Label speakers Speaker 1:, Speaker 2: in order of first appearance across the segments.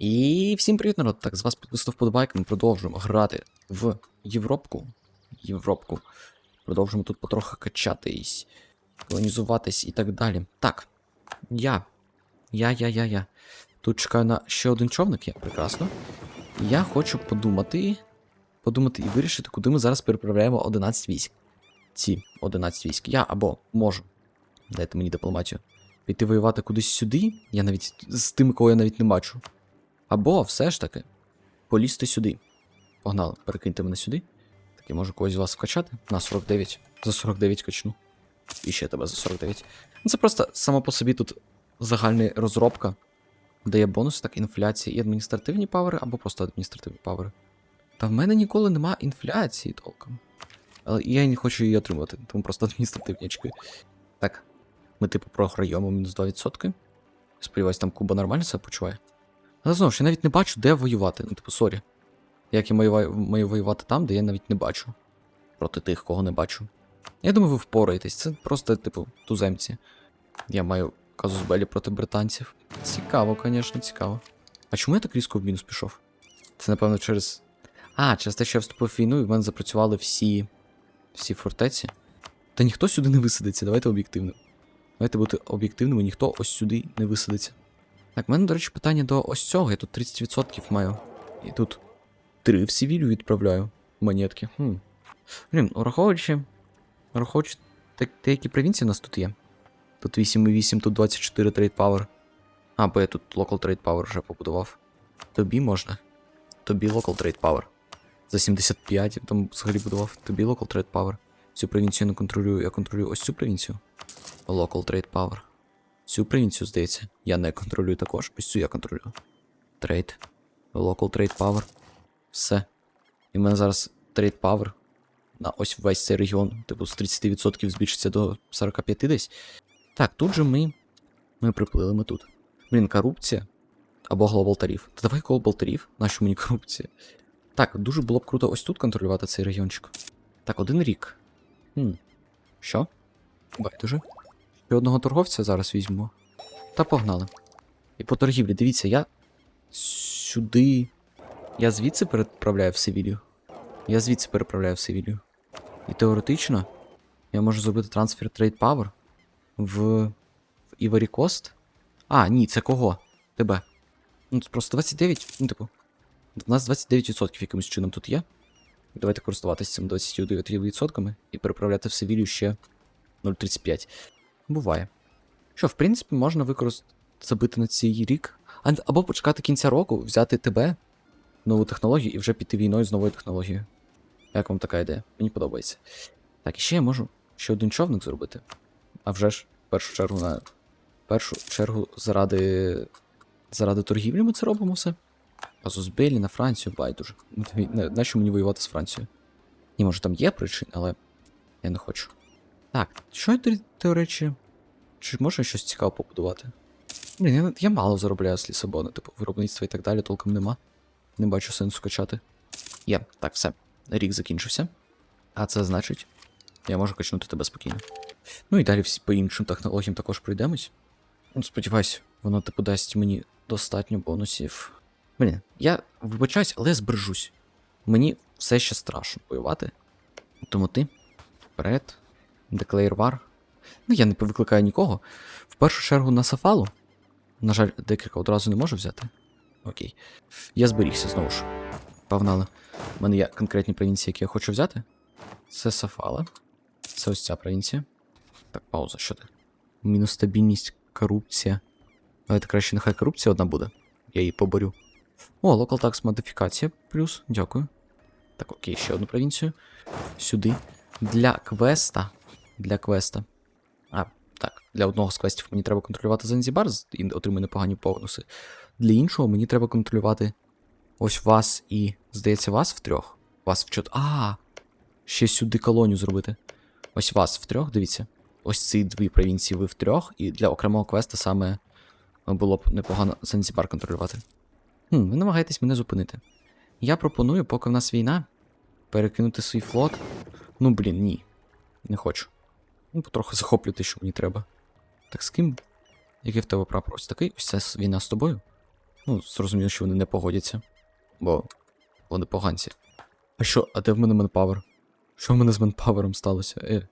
Speaker 1: І всім привіт, народ! Так, з вас підписав вподобайки, ми продовжуємо грати в Європку. Європку. Продовжуємо тут потрохи качатись, колонізуватись і так далі. Так, я. Я, я, я, я. Тут чекаю на ще один човник, я прекрасно. Я хочу подумати. Подумати і вирішити, куди ми зараз переправляємо 11 військ. Ці 11 військ. Я або можу. Дайте мені дипломатію. Піти воювати кудись сюди. Я навіть з тими, кого я навіть не бачу. Або все ж таки полізти сюди. Погнали, перекиньте мене сюди. Так я можу когось з вас вкачати. На 49. За 49 качну. І ще тебе за 49. Ну, Це просто само по собі тут загальна розробка. Дає бонус, так, інфляція і адміністративні павери, або просто адміністративні павери. Та в мене ніколи нема інфляції толком. Але я не хочу її отримувати, тому просто адміністративні очки. Так, ми типу програємо мінус 2%. Сподіваюсь, там Куба нормально себе почуває. Але знову ж я навіть не бачу, де воювати. Ну, типу, сорі. Як я маю, маю воювати там, де я навіть не бачу. Проти тих, кого не бачу. Я думаю, ви впораєтесь. Це просто, типу, туземці. Я маю казус Белі проти британців. Цікаво, звісно, цікаво. А чому я так різко в мінус пішов? Це, напевно, через. А, через те, що я вступив в війну, і в мене запрацювали всі. всі фортеці. Та ніхто сюди не висадиться, давайте об'єктивно. Давайте бути об'єктивними, ніхто ось сюди не висадиться. Так, в мене, до речі, питання до ось цього. Я тут 30% маю. І тут 3 в Севілью відправляю монетки. Хм. Блін. Враховуючи те- деякі провінції у нас тут є. Тут 8,8, тут 24 трейд power. А, бо я тут local trade power вже побудував. Тобі можна. Тобі local trade power. За 75 я там взагалі будував. Тобі local trade power. Цю провінцію не контролюю. Я контролюю ось цю провінцію. Local trade power. Цю провінцію, здається, я не контролюю також. Ось цю я контролюю. Трейд. Local trade power. Все. І в мене зараз трейд power на ось весь цей регіон, типу, з 30% збільшиться до 45 десь. Так, тут же ми. Ми приплили ми тут. Блін, корупція. Або глобал тариф. Та давай глобал тариф, нащо мені корупція? Так, дуже було б круто ось тут контролювати цей регіончик. Так, один рік. Хм. Що? Байдуже. Ще одного торговця зараз візьмемо. Та погнали. І по торгівлі, дивіться, я сюди. Я звідси переправляю в Севілью. Я звідси переправляю в Севілью. І теоретично я можу зробити трансфер Trade Power в, в Ivory Coast. А, ні, це кого? Тебе. Ну, це просто 29, ну, типу. У нас 29% якимось чином тут є. Давайте користуватися цим 29% і переправляти в Севілью ще 0,35. Буває. Що, в принципі, можна використати забити на цей рік. Або почекати кінця року, взяти тебе, нову технологію і вже піти війною з новою технологією. Як вам така ідея? Мені подобається. Так, і ще я можу ще один човник зробити. А вже ж, в першу чергу, на першу чергу, заради. Заради торгівлі ми це робимо все. А Зузбелі на Францію байдуже. Ну, Нащо мені воювати з Францією? Ні, може там є причини, але я не хочу. Так, що я до речі? Чи можна щось цікаве побудувати? Блін, я, я мало заробляю з Лісабона, типу, виробництва і так далі, толком нема. Не бачу сенсу качати. Є, так, все. Рік закінчився. А це значить, я можу качнути тебе спокійно. Ну і далі всі по іншим технологіям також пройдемось. Ну, сподіваюсь, воно типу дасть мені достатньо бонусів. Блін, я вибачаюсь, але я збережусь. Мені все ще страшно воювати. Тому ти вперед, War. Ну, я не викликаю нікого. В першу чергу на Сафалу. На жаль, декілька одразу не можу взяти. Окей. Я зберігся знову ж. Погнали. У мене є конкретні провінції, які я хочу взяти. Це Сафала. Це ось ця провінція. Так, пауза, що ти? Мінус стабільність, корупція. Давайте краще нехай корупція одна буде. Я її поборю. О, Local Tax модифікація. Плюс, дякую. Так, окей, ще одну провінцію. Сюди. Для квеста. Для квеста. А, так, для одного з квестів мені треба контролювати Занзібар і отримую непогані бонуси. Для іншого мені треба контролювати ось вас і, здається, вас втрьох. Вас в чот. А, ще сюди колонію зробити. Ось вас втрьох, дивіться. Ось ці дві провінції ви втрьох, і для окремого квеста саме було б непогано Занзібар контролювати. Хм, ви намагаєтесь мене зупинити. Я пропоную, поки в нас війна, перекинути свій флот. Ну, блін, ні. Не хочу. Ну, потроху захоплю те, що мені треба. Так з ким? Який в тебе прапор? Ось такий? Ось це війна з тобою? Ну, зрозуміло, що вони не погодяться. Бо вони поганці. А що, а де в мене менпавер? Що в мене з менпавером сталося? Е,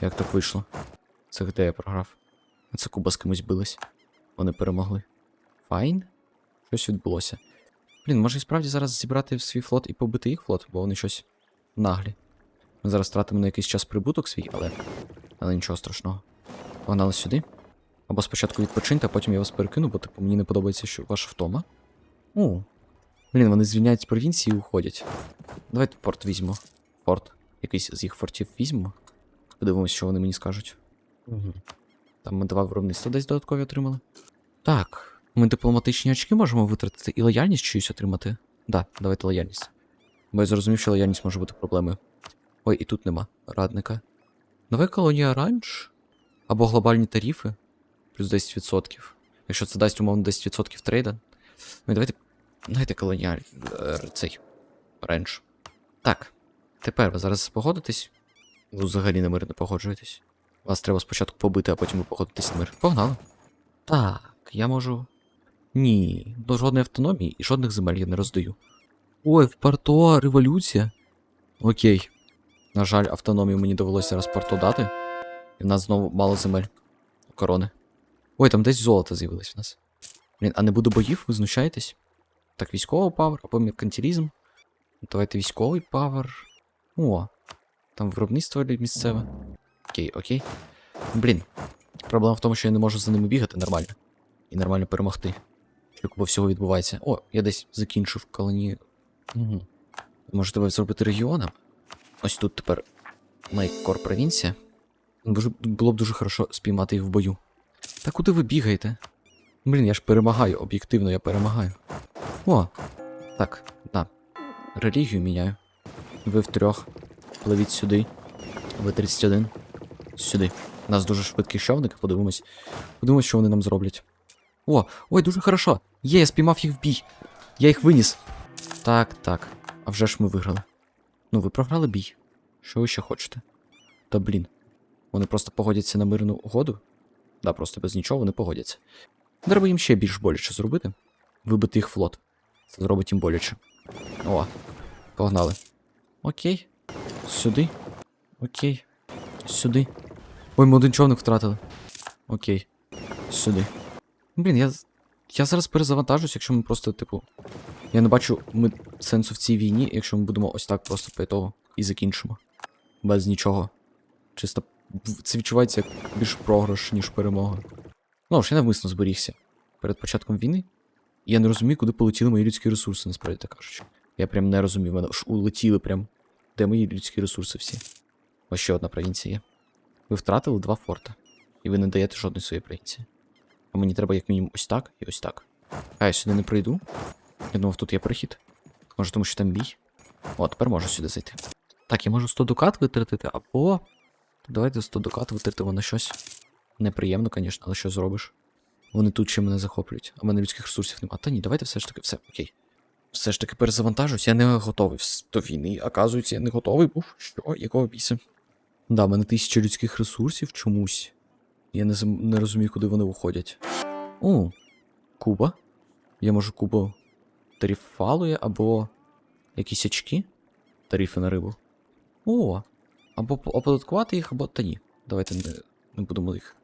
Speaker 1: як так вийшло? Це де я програв? Це Куба з кимось билась. Вони перемогли. Файн? Щось відбулося. Блін, може і справді зараз зібрати свій флот і побити їх флот, бо вони щось наглі. Ми зараз втратимо на якийсь час прибуток свій, але. Але нічого страшного. Погнали сюди. Або спочатку відпочиньте, а потім я вас перекину, бо типу мені не подобається, що ваша втома. О. Блін, вони звільняють провінції і уходять. Давайте порт візьмемо. Порт. Якийсь з їх фортів візьмемо. Подивимось, що вони мені скажуть. Угу. Там ми два виробництва десь додаткові отримали. Так. Ми дипломатичні очки можемо витратити і лояльність чиюсь отримати. Да, давайте лояльність. Бо я зрозумів, що лояльність може бути проблемою. Ой, і тут нема радника. Нова колонія оранж. Або глобальні тарифи. Плюс 10%. Якщо це дасть умовно 10% трейда. Ну і давайте. Давайте колоніаль. е, Цей. Оранж. Так. Тепер ви зараз погодитесь. Ви взагалі на мир не погоджуєтесь. Вас треба спочатку побити, а потім ви погодитесь на мир. Погнали. Так, я можу. Ні, до жодної автономії і жодних земель я не роздаю. Ой, в Порто революція. Окей. На жаль, автономію мені довелося раз Порто дати. І в нас знову мало земель. Корони. Ой, там десь золото з'явилось в нас. Блін, а не буде боїв, ви знущаєтесь? Так, військовий павер або меркантилізм. Давайте військовий павер. О, там виробництво місцеве. Окей, окей. Блін. Проблема в тому, що я не можу за ними бігати нормально. І нормально перемогти. Що купа всього відбувається. О, я десь закінчив колонію. Угу. Може тебе зробити регіоном? Ось тут тепер Майкор провінція. Було б дуже хорошо спіймати їх в бою. Та куди ви бігаєте? Блін, я ж перемагаю, об'єктивно я перемагаю. О! Так, да. Релігію міняю. Ви втрьох. Пливіть сюди. Ви 31. Сюди. У нас дуже швидкі човники, подивимось. Подивимось, що вони нам зроблять. О, ой, дуже хорошо. Є, я спіймав їх в бій. Я їх виніс. Так, так. А вже ж ми виграли. Ну, ви програли бій. Що ви ще хочете? Та блін. Вони просто погодяться на мирну угоду? Да, просто без нічого вони погодяться. Треба їм ще більш боляче зробити. Вибити їх флот. Це зробить їм боляче. О, погнали. Окей. Сюди. Окей. Сюди. Ой, ми один човник втратили. Окей. Сюди. Блін, я. Я зараз перезавантажусь, якщо ми просто, типу. Я не бачу ми... сенсу в цій війні, якщо ми будемо ось так просто по того і закінчимо. Без нічого. Чисто це відчувається як більш програш, ніж перемога. Ну, ж я навмисно зберігся перед початком війни. Я не розумію, куди полетіли мої людські ресурси, насправді так кажучи. Я прям не розумію, мене ж улетіли прям. Де мої людські ресурси всі? Ось ще одна провінція є. Ви втратили два форта. І ви не даєте жодної своєї провінції. А мені треба як мінімум ось так і ось так. А я сюди не прийду. Я думав, тут є прихід. Може, тому що там бій. О, тепер можу сюди зайти. Так, я можу 100 дукат витратити, або. Давайте 100 дукат витратимо на щось. Неприємно, звісно, але що зробиш? Вони тут ще мене захоплюють, а в мене людських ресурсів нема. Та ні, давайте все ж таки, все, окей. Все ж таки перезавантажусь, я не готовий до війни. Оказується, я не готовий був. Що? Якого біса? Да, в мене тисяча людських ресурсів чомусь. Я не, зам- не розумію, куди вони уходять. О, Куба. Я можу Кубу тарифалує або якісь очки. Тарифи на рибу. О! Або оподаткувати їх, або та ні. Давайте не, не будемо їх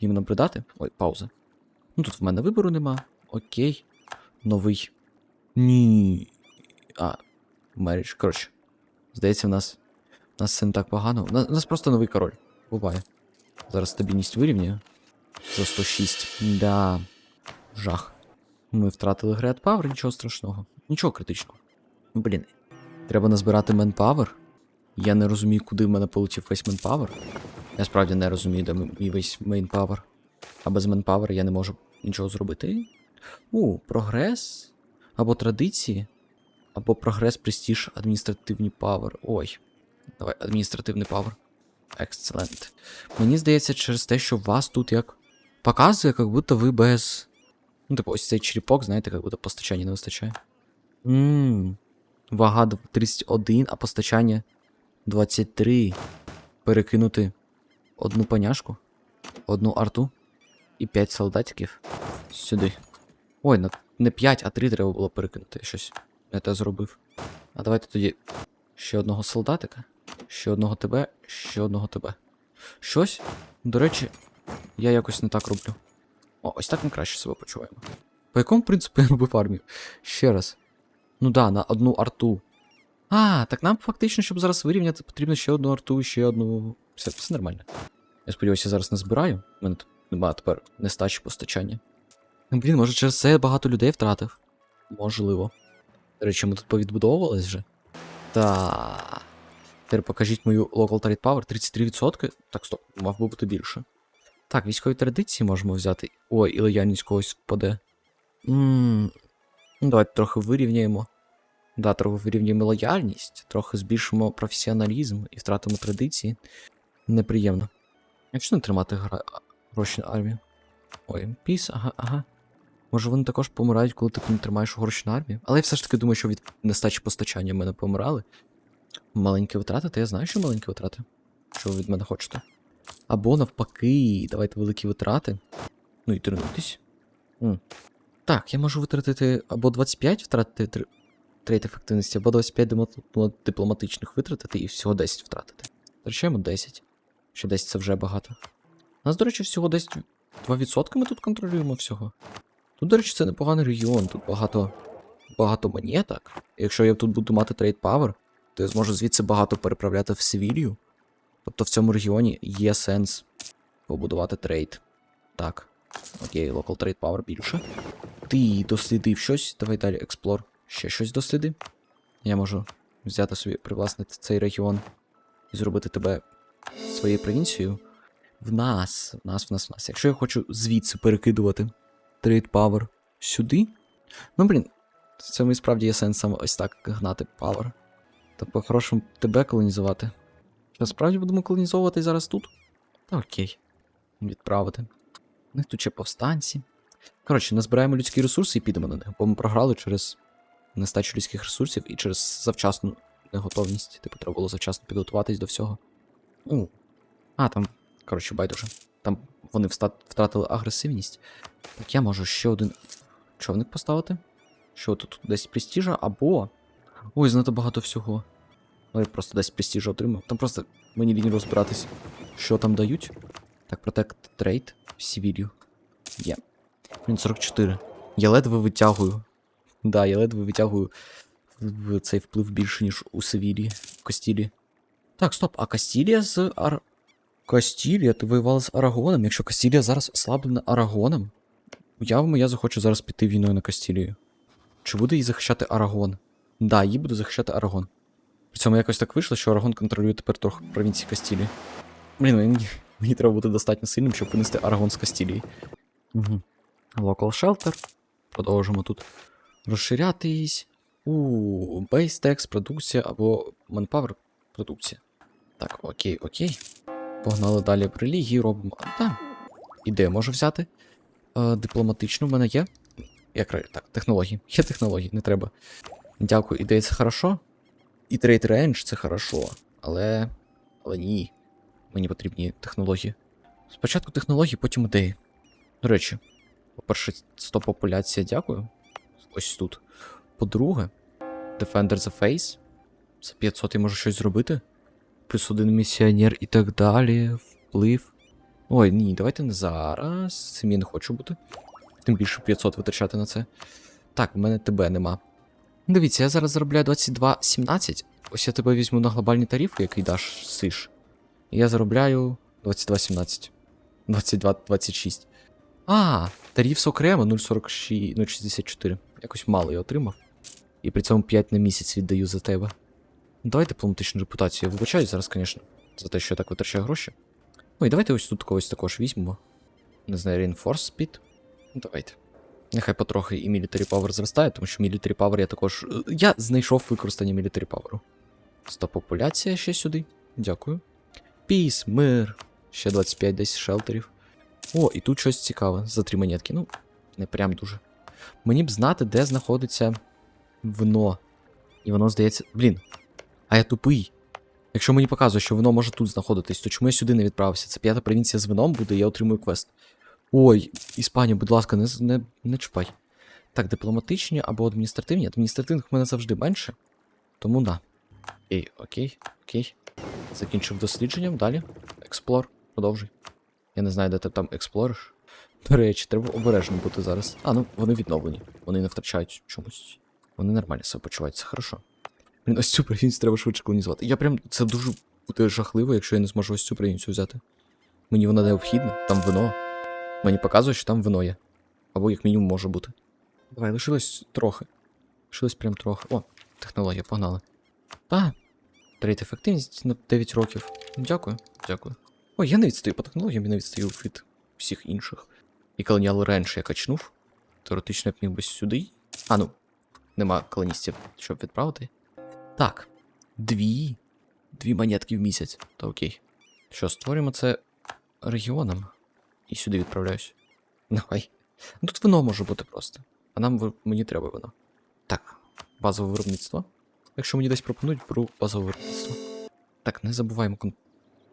Speaker 1: їм набридати. Ой, пауза. Ну тут в мене вибору нема. Окей. Новий. Ні. А, меріч. Коротше. Здається, в нас. В нас це не так погано. У нас, у нас просто новий король. Буває. Зараз стабільність вирівнює. За 106. Да. Жах. Ми втратили Грет Павер, нічого страшного. Нічого критичного. Блін. Треба назбирати менпавер. Я не розумію, куди в мене полетів весь менпавер. Я справді не розумію, де мій весь мейнпавер. А без менпавер я не можу нічого зробити. У, прогрес. Або традиції. Або прогрес, престіж, адміністративний павер. Ой. Давай, адміністративний павер. Екселент. Мені здається, через те, що вас тут як. Показує, як будто ви без. Ну, типу, ось цей черепок, знаєте, як будто постачання не вистачає. Ммм. Вага 31, а постачання 23. Перекинути одну поняшку, одну арту і 5 солдатиків сюди. Ой, не 5, а 3 треба було перекинути. Я щось не те зробив. А давайте тоді ще одного солдатика, ще одного тебе, ще одного тебе. Щось, до речі, я якось не так роблю. О, ось так ми краще себе почуваємо. По якому принципу я робив армію? Ще раз. Ну да, на одну арту. А, так нам фактично, щоб зараз вирівняти, потрібно ще одну арту ще одну. Все, все нормально. Я сподіваюся, я зараз не збираю. У мене тут немає тепер нестачі постачання. Ну, Блін, може через це багато людей втратив. Можливо. До речі, ми тут повідбудовувались вже. Та. Тепер покажіть мою local trade power 33%. Так, стоп, мав би бути більше. Так, військові традиції можемо взяти. Ой, і лояльність когось впаде. Ммм. Ну, давайте трохи вирівняємо. Да, трохи вирівняємо лояльність, трохи збільшимо професіоналізм і втратимо традиції. Неприємно. Якщо не тримати гра... гроші на армію. Ой, піс, ага, ага. Може вони також помирають, коли ти не тримаєш гроші на армію. Але я все ж таки думаю, що від нестачі постачання в мене помирали. Маленькі витрати, то я знаю, що маленькі витрати. Що ви від мене хочете. Або навпаки, давайте великі витрати. Ну і тренуйтесь. М. Так, я можу витратити або 25 втратити тр- трейд ефективності, або 25 дипломатичних витратити і всього 10 втратити. Втрачаємо 10. Ще 10 це вже багато. У нас, до речі, всього десь 2% ми тут контролюємо всього. Тут, до речі, це непоганий регіон, тут багато, багато монеток. Якщо я тут буду мати трейд павер, то я зможу звідси багато переправляти в Севілью. Тобто в цьому регіоні є сенс побудувати трейд. Так. Окей, local trade power більше. Ти дослідив щось, давай далі експлор. Ще щось досліди. Я можу взяти собі, привласнити цей регіон і зробити тебе своєю провінцією. В нас, в нас, в нас, в нас. Якщо я хочу звідси перекидувати трейд павер сюди. Ну, блін, в цьому справді є сенс саме ось так гнати павер. Та по-хорошому тебе колонізувати. Що справді будемо колонізовувати зараз тут? Та окей. Відправити. У них тут ще повстанці. Коротше, назбираємо людські ресурси і підемо на них, бо ми програли через нестачу людських ресурсів і через завчасну неготовність. Типу, треба було завчасно підготуватись до всього. У. А, там, коротше, байдуже. Там вони втратили агресивність. Так я можу ще один човник поставити. Що тут десь престижа, або. Ой, знато багато всього. Ну, я просто десь престижа отримав. Там просто мені лінію розбиратись, що там дають. Так, Protect Trade Сівілью. Є. Він 44. Я ледве витягую. Да, я ледве витягую цей вплив більше, ніж у Севілії, в Кастілі. Так, стоп, а Кастілія з Ар. Кастілія, ти воювала з Арагоном. Якщо Кастілія зараз ослаблена Арагоном, уявимо, я захочу зараз піти війною на Кастілію. Чи буде її захищати Арагон? Да, її буде захищати Арагон. При цьому якось так вийшло, що Арагон контролює тепер трохи провінції Кастілії. Блін, мені, мені треба бути достатньо сильним, щоб винести Арагон з Кастілії. Угу. Local Shelter. Продовжимо тут розширятись. У Base Text, продукція або Manpower продукція. Так, окей, окей. Погнали далі в релігії, робимо. А, так. Ідею можу взяти. Е, дипломатичну в мене є. Як так, технології. Є технології, не треба. Дякую, ідея це хорошо. І трейд рейндж це хорошо. Але. Але ні. Мені потрібні технології. Спочатку технології, потім ідеї. До речі, по-перше, 100 популяція, дякую. Ось тут. По-друге, Defender the Face. Це 500 я можу щось зробити. Плюс один місіонер і так далі. Вплив. Ой, ні, давайте не зараз. Цим я не хочу бути. Тим більше 500 витрачати на це. Так, в мене тебе нема. Дивіться, я зараз заробляю 22,17. Ось я тебе візьму на глобальні тарифи, який даш сиш. І я заробляю 22,17. 22,26. А, тариф окремо 0,46, 0,64. Якось мало я отримав. І при цьому 5 на місяць віддаю за тебе. Давай дипломатичну репутацію. Я вибачаю зараз, звісно, за те, що я так витрачаю гроші. Ой, давайте ось тут когось також візьмемо. Не знаю, Reinforce Speed. Ну, давайте. Нехай потрохи і Military Power зростає, тому що Military Power я також. е, Я знайшов використання Military Power. 100 популяція ще сюди. Дякую. Піс, мир. Ще 25 десь шелтерів. О, і тут щось цікаве. За три монетки. Ну, не прям дуже. Мені б знати, де знаходиться вино. І воно здається. Блін. А я тупий. Якщо мені показує, що вино може тут знаходитись, то чому я сюди не відправився? Це п'ята провінція з вином буде, я отримую квест. Ой, Іспанія, будь ласка, не, не, не чіпай. Так, дипломатичні або адміністративні. Адміністративних в мене завжди менше. Тому да. Окей, окей, окей. Закінчив дослідженням. Далі. Експлор. Продовжуй. Я не знаю, де ти там експлориш. До речі, треба обережним бути зараз. А, ну вони відновлені. Вони не втрачають чомусь. Вони нормально себе почувають, це хорошо. Блін, ось цю провінцію треба швидше колонізувати. Я прям. Це дуже буде жахливо, якщо я не зможу ось цю провінцію взяти. Мені вона необхідна, там вино. Мені показує, що там вино є. Або як мінімум може бути. Давай, лишилось трохи. Лишилось прям трохи. О, технологія, погнали. Та. Третя ефективність на 9 років. Дякую, дякую. Ой, я не відстаю по технологіям, я не відстаю від всіх інших. І колоніал ренш я качнув. Теоретично я б міг би сюди. А ну, нема колоністів, щоб відправити. Так. Дві. Дві монетки в місяць. Та окей. Що, створюємо це регіоном. І сюди відправляюсь. Давай. Ну тут вино може бути просто. А нам мені треба вино. Так, базове виробництво. Якщо мені десь пропонують, беру базове виробництво. Так, не забуваємо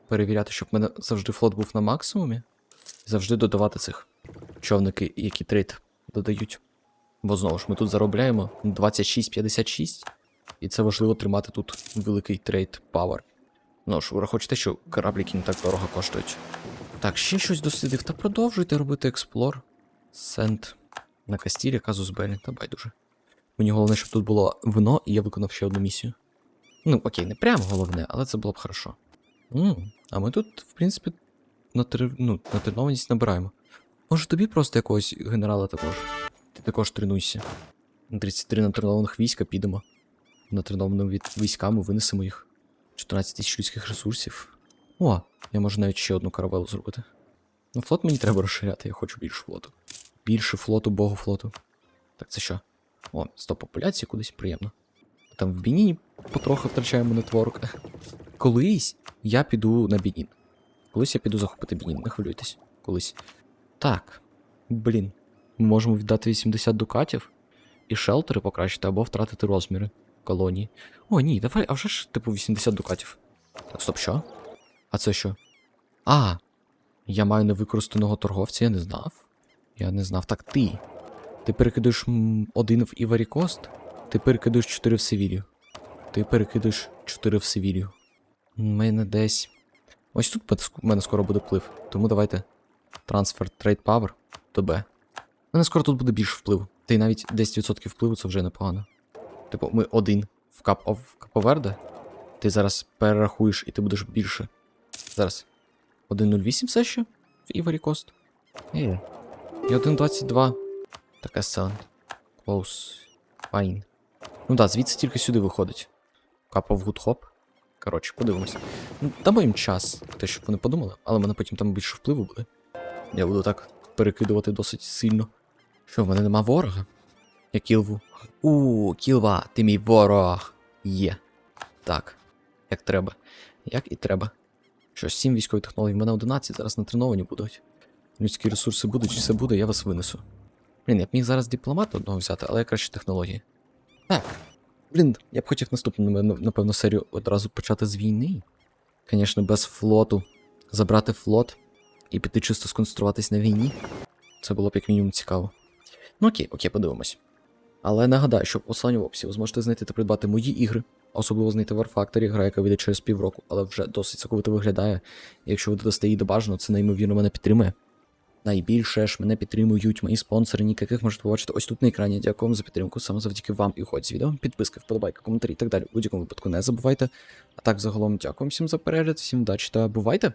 Speaker 1: перевіряти, щоб в мене завжди флот був на максимумі. Завжди додавати цих човники, які трейд додають. Бо знову ж ми тут заробляємо 26-56, і це важливо тримати тут великий трейд пауер. Ну ж, враховуйте, що корабліки не так дорого коштують. Так, ще щось дослідив. Та продовжуйте робити експлор. Сент на Кастілі, Казус Белі, та байдуже. Мені головне, щоб тут було вино, і я виконав ще одну місію. Ну, окей, не прямо головне, але це було б хорошо. м а ми тут, в принципі, натр... ну, натренованість набираємо. Може тобі просто якогось генерала також? Ти також тренуйся. На 33 натренованих війська підемо. Натренованими військами винесемо їх. 14 тисяч людських ресурсів. О, я можу навіть ще одну каравелу зробити. Ну, флот мені треба розширяти, я хочу більше флоту. Більше флоту, богу флоту. Так, це що? О, 100 популяцій кудись приємно. Там в Бініні потрохи втрачаємо нетворк. Колись я піду на Бінін. Колись я піду захопити Бінін, не хвилюйтесь. Колись. Так. Блін. Ми можемо віддати 80 дукатів і шелтери покращити або втратити розміри колонії. О, ні, давай, а вже ж, типу, 80 дукатів. Так, стоп, що? Це що? А, я маю невикористаного торговця, я не знав. Я не знав. Так ти. Ти перекидуєш один в Іварі Кост, ти перекидуєш 4 в Севілію. Ти перекидуєш 4 в Севілію. У мене десь. Ось тут у мене скоро буде вплив. Тому давайте. Трансфер Trade Power до Б. У мене скоро тут буде більше впливу. Та й навіть 10% впливу це вже непогано. Типу, ми один в Кап в Каповерде. Ти зараз перерахуєш і ти будеш більше. Зараз. 1.08 все ще? В Іварі Кост. Е. І 1.22. Так, excellent. Close. Fine. Ну да, звідси тільки сюди виходить. Капав гудхоп. Коротше, подивимося. Ну, дамо їм час, те, щоб вони подумали, але в мене потім там більше впливу буде. Я буду так перекидувати досить сильно. Що, в мене нема ворога? Я кілву. У, кілва, ти мій ворог. Є. Так. Як треба. Як і треба. Що, 7 військових технологій, в мене 11, зараз натреновані будуть. Людські ресурси будуть, чи все буде, я вас винесу. Блін, я б міг зараз дипломата одного взяти, але я краще технології. Так. Блін, я б хотів наступну, напевно- серію одразу почати з війни. Звісно, без флоту. Забрати флот і піти чисто сконцентруватись на війні. Це було б як мінімум цікаво. Ну окей, окей, подивимось. Але нагадаю, що в посланні в описі ви зможете знайти та придбати мої ігри, особливо знайти в Factory, гра, яка вийде через півроку, але вже досить соковито виглядає. Якщо ви додасте її до бажано, це неймовірно мене підтримує. Найбільше ж мене підтримують мої спонсори, ніяких можете побачити ось тут на екрані. Дякую вам за підтримку. Саме завдяки вам і уходь з відео. Підписки, вподобайки, коментарі і так далі. У будь-якому випадку не забувайте. А так, загалом, дякую всім за перегляд, всім удачі та бувайте!